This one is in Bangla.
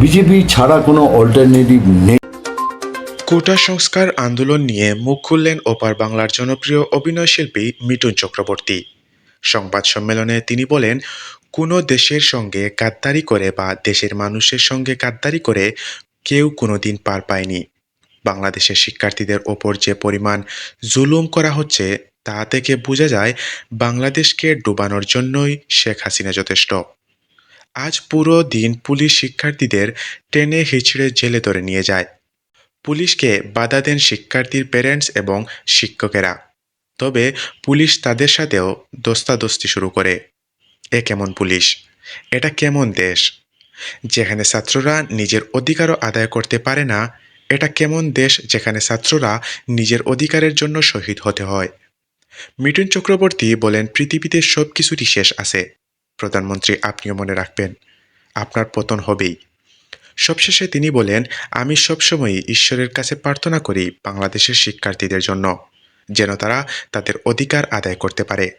বিজেপি ছাড়া কোনো অল্টারনেটিভ নেই। কোটা সংস্কার আন্দোলন নিয়ে মুখ খুললেন ওপার বাংলার জনপ্রিয় অভিনয়শিল্পী মিঠুন চক্রবর্তী। সংবাদ সম্মেলনে তিনি বলেন, কোনো দেশের সঙ্গে গাদ্দারি করে বা দেশের মানুষের সঙ্গে গাদ্দারি করে কেউ কোনো দিন পার পায়নি। বাংলাদেশের শিক্ষার্থীদের ওপর যে পরিমাণ জুলুম করা হচ্ছে, তা থেকে বোঝা যায়, বাংলাদেশকে ডুবানোর জন্যই শেখ হাসিনা যথেষ্ট। আজ পুরো দিন পুলিশ শিক্ষার্থীদের টেনে হিচড়ে জেলে ধরে নিয়ে যায়। পুলিশকে বাধা দেন শিক্ষার্থীর প্যারেন্টস এবং শিক্ষকেরা। তবে পুলিশ তাদের সাথেও দস্তাদস্তি শুরু করে। এ কেমন পুলিশ? এটা কেমন দেশ? যেখানে ছাত্ররা নিজের অধিকারও আদায় করতে পারে না, এটা কেমন দেশ যেখানে ছাত্ররা নিজের অধিকারের জন্য শহীদ হতে হয়? মিঠুন চক্রবর্তী বলেন, পৃথিবীতে সব কিছুরই শেষ আছে। প্রধানমন্ত্রী, আপনিও মনে রাখবেন, আপনার পতন হবেই। সবশেষে তিনি বলেন, আমি সবসময়ই ঈশ্বরের কাছে প্রার্থনা করি বাংলাদেশের শিক্ষার্থীদের জন্য, যেন তারা তাদের অধিকার আদায় করতে পারে।